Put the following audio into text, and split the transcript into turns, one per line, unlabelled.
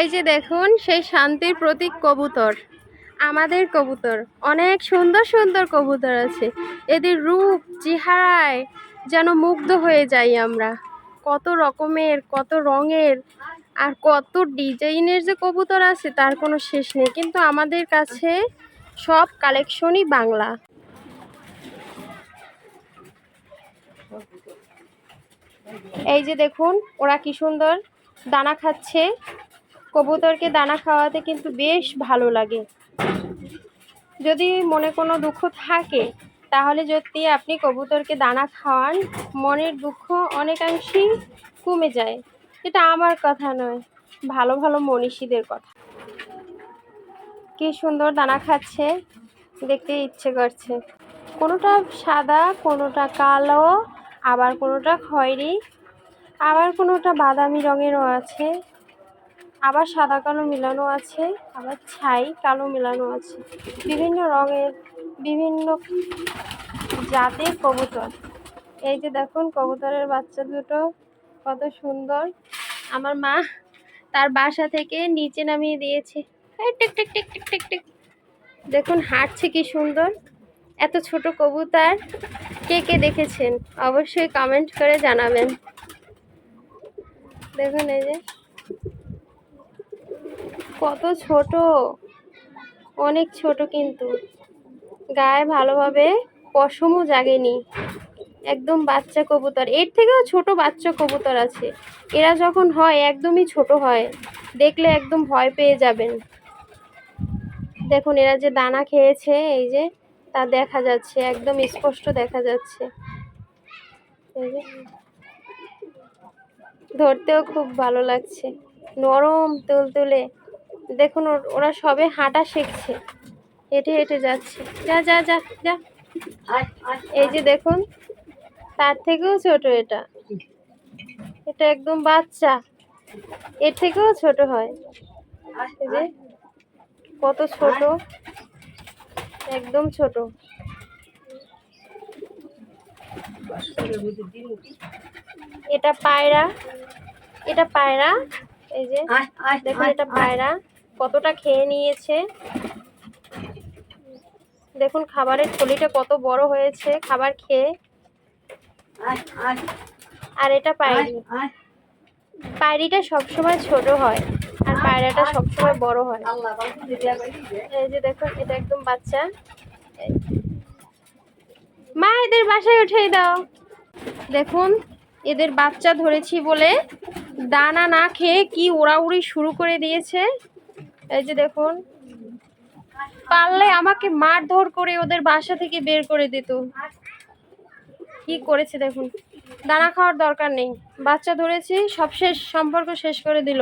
এই যে দেখুন, সেই শান্তির প্রতীক কবুতর, আমাদের কবুতর। অনেক সুন্দর সুন্দর কবুতর আছে। এদের রূপ, চেহারায় যেন মুগ্ধ হয়ে যাই আমরা। কত রকমের, কত রঙের, আর কত ডিজাইনের যে কবুতর আছে, তার কোনো শেষ নেই। কিন্তু আমাদের কাছে সব কালেকশনই বাংলা। এই যে দেখুন, ওরা কি সুন্দর দানা খাচ্ছে। কবুতরকে দানা খাওয়াতে কিন্তু বেশ ভালো লাগে। যদি মনে কোনো দুঃখ থাকে, তাহলে যদি আপনি কবুতরকে দানা খাওয়ান। মনের দুঃখ অনেকাংশেই কমে যায়। এটা আমার কথা নয়, ভালো ভালো মনীষীদের কথা। কি সুন্দর দানা খাচ্ছে, দেখতে ইচ্ছে করছে। কোনোটা সাদা, কোনোটা কালো, আবার কোনোটা খয়েরি, আবার কোনোটা বাদামি রঙেরও আছে। আবার সাদা কালো মিলানো আছে, আবার ছাই কালো মিলানো আছে। বিভিন্ন রঙের, বিভিন্ন জাতের কবুতর। এই যে দেখুন, কবুতরের বাচ্চা দুটো, কত সুন্দর। আমার মা তার বাসা থেকে নিচে নামিয়ে দিয়েছে। Tick tick tick tick tick tick. দেখুন, হাঁটছে কি সুন্দর। এত ছোট কবুতর, কে কে দেখেছেন? অবশ্যই কমেন্ট করে জানাবেন। দেখুন, এই যে কত ছোট। অনেক ছোট কিন্তু। গায়ে ভালোভাবে পশমও জাগেনি। একদম বাচ্চা কবুতর। এর থেকেও ছোট বাচ্চা কবুতর আছে। এরা যখন হয়, একদমই ছোট হয়। দেখলে একদম ভয় পেয়ে যাবেন। দেখুন, এরা যে দানা খেয়েছে, এই যে, তা দেখা যাচ্ছে। একদম স্পষ্ট দেখা যাচ্ছে। ধরতেও খুব ভালো লাগছে। নরম, তুলতুলে। দেখুন, ওর- সবে হাঁটা শিখছে। হেঁটে হেঁটে যাচ্ছে। যা যা যা যা। এই যে দেখুন, তার থেকেও ছোট এটা। এটা একদম বাচ্চা। এর থেকেও ছোট হয়। এই যে, কত ছোট। একদম ছোট। এটা পায়রা। এটা পায়রা। এই যে, দেখুন, এটা পায়রা। কতটা খেয়ে নিয়েছে। দেখুন, খাবারের থলিটা কত বড় হয়েছে, খাবার খেয়ে। আর এটা পায়রি। পায়রিটা সবসময় ছোট হয়, আর পায়রাটা সবসময় বড় হয়। এই যে দেখুন, এটা একদম বাচ্চা। মা, এদের বাসায় উঠিয়ে দাও। দেখুন, এদের বাচ্চা ধরেছি বলে দানা না খেয়ে কি ওড়াউড়ি শুরু করে দিয়েছে। এই যে দেখুন। পারলে আমাকে মারধর করে ওদের বাসা থেকে বের করে দিত। কি করেছে দেখুন। দানা খাওয়ার দরকার নেই। বাচ্চা ধরেছি, সব শেষ, সম্পর্ক শেষ করে দিল।